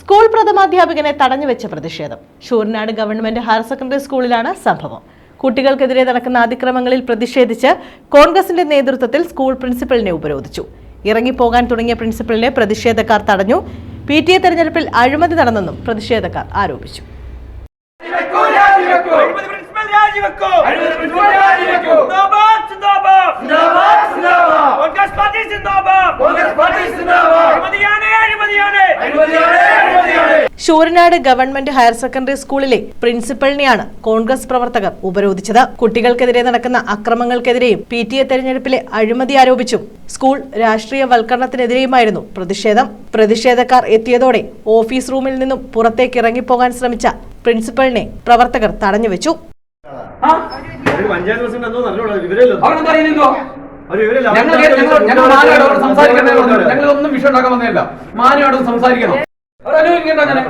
School പ്രഥമാധ്യാപകനെ തടഞ്ഞുവെച്ച പ്രതിഷേധം. Sooranad government higher secondary സ്കൂളിലാണ് സംഭവം. കുട്ടികൾക്കെതിരെ നടക്കുന്ന അതിക്രമങ്ങളിൽ പ്രതിഷേധിച്ച് കോൺഗ്രസിന്റെ നേതൃത്വത്തിൽ സ്കൂൾ പ്രിൻസിപ്പലിനെ ഉപരോധിച്ചു. ഇറങ്ങിപ്പോകാൻ തുടങ്ങിയ പ്രിൻസിപ്പലിനെ പ്രതിഷേധക്കാർ തടഞ്ഞു. പി ടി എ തെരഞ്ഞെടുപ്പിൽ അഴിമതി നടന്നെന്നും പ്രതിഷേധക്കാർ ആരോപിച്ചു. രാജിവെക്കൂ, രാജിവെക്കൂ. അഴിമതി പ്രിൻസിപ്പൽ രാജിവെക്കൂ. അഴിമതി പ്രിൻസിപ്പൽ രാജിവെക്കൂ. സിന്ദാബാദ്, സിന്ദാബാദ്. സിന്ദാബാദ്, സിന്ദാബാദ്. കോൺഗ്രസ് പാർട്ടി സിന്ദാബാദ്. കോൺഗ്രസ് പാർട്ടി സിന്ദാബാദ്. അഴിമതിയാണ്, അഴിമതിയാണ്. അഴിമതിയാണ്, ഷൂരനാട് ഗവൺമെന്റ് ഹയർ സെക്കൻഡറി സ്കൂളിലെ പ്രിൻസിപ്പലിനെയാണ് കോൺഗ്രസ് പ്രവർത്തകർ ഉപരോധിച്ചത്. കുട്ടികൾക്കെതിരെ നടക്കുന്ന അക്രമങ്ങൾക്കെതിരെയും പി ടി എ തെരഞ്ഞെടുപ്പിലെ അഴിമതി ആരോപിച്ചും സ്കൂൾ രാഷ്ട്രീയവൽക്കരണത്തിനെതിരെയുമായിരുന്നു പ്രതിഷേധം. പ്രതിഷേധക്കാർ എത്തിയതോടെ ഓഫീസ് റൂമിൽ നിന്നും പുറത്തേക്ക് ഇറങ്ങിപ്പോകാൻ ശ്രമിച്ച പ്രിൻസിപ്പലിനെ പ്രവർത്തകർ തടഞ്ഞുവെച്ചു. ഞങ്ങൾ ഞങ്ങൾ ഞങ്ങൾ ഞങ്ങൾ ഒന്നും വിഷയം ഉണ്ടാക്കാൻ വന്നതല്ല മാനയോട് സംസാരിക്കണം. അവർ അനുഭവിക്കേണ്ട അങ്ങനെ?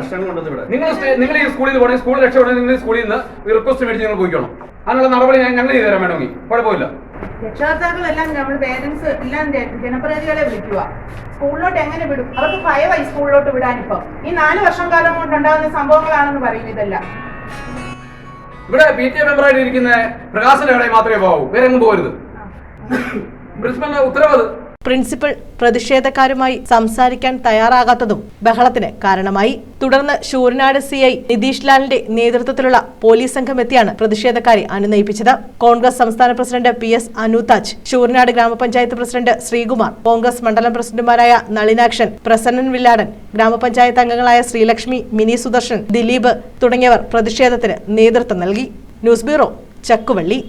നിങ്ങൾ നിങ്ങൾ ഈ സ്കൂളിൽ പോകണമെങ്കിൽ സ്കൂൾ രക്ഷപ്പെടണമെങ്കിൽ നിങ്ങൾ സ്കൂളിൽ നിന്ന് റിക്വസ്റ്റ് മേടിച്ച് നിങ്ങൾ പോയിക്കണം. അതിനുള്ള നടപടി ഞാൻ ഞങ്ങൾ ചെയ്തു തരാൻ വേണമെങ്കിൽ കുഴപ്പമില്ല രക്ഷകർത്താക്കളെല്ലാം നമ്മൾ പേരൻസ് എല്ലാം ജനപ്രതിനിധികളെ വിളിക്കുക. സ്കൂളിലോട്ട് എങ്ങനെ വിടും? അവർക്ക് ഭയമായി സ്കൂളിലോട്ട് വിടാൻ ഇപ്പം ഈ നാല് വർഷം കാലം കൊണ്ടുണ്ടാകുന്ന സംഭവങ്ങളാണെന്ന് പറയും ഇതെല്ലാം. ഇവിടെ പി ടി എ മെമ്പറായിട്ട് ഇരിക്കുന്ന പ്രകാശന്റെ കടയിൽ മാത്രമേ പോകൂ. വേറെ എങ്ങും പോകരുത്. പ്രിൻസിപ്പലിന്റെ ഉത്തരവ്. പ്രിൻസിപ്പൽ പ്രതിഷേധക്കാരുമായി സംസാരിക്കാൻ തയ്യാറാകാത്തതും ബഹളത്തിന് കാരണമായി. തുടർന്ന് ശൂരനാട് സി ഐ നിതീഷ് ലാലിന്റെ നേതൃത്വത്തിലുള്ള പോലീസ് സംഘം എത്തിയാണ് പ്രതിഷേധക്കാരെ അനുനയിപ്പിച്ചത്. കോൺഗ്രസ് സംസ്ഥാന president P S Anutaj Sooranad ഗ്രാമപഞ്ചായത്ത് പ്രസിഡന്റ് ശ്രീകുമാർ കോൺഗ്രസ് മണ്ഡലം പ്രസിഡന്റുമാരായ നളിനാക്ഷൻ പ്രസന്നൻ വില്ലാടൻ ഗ്രാമപഞ്ചായത്ത് അംഗങ്ങളായ ശ്രീലക്ഷ്മി മിനി സുദർശൻ ദിലീപ് തുടങ്ങിയവർ പ്രതിഷേധത്തിന് നേതൃത്വം നൽകി. News bureau Chakkuvally.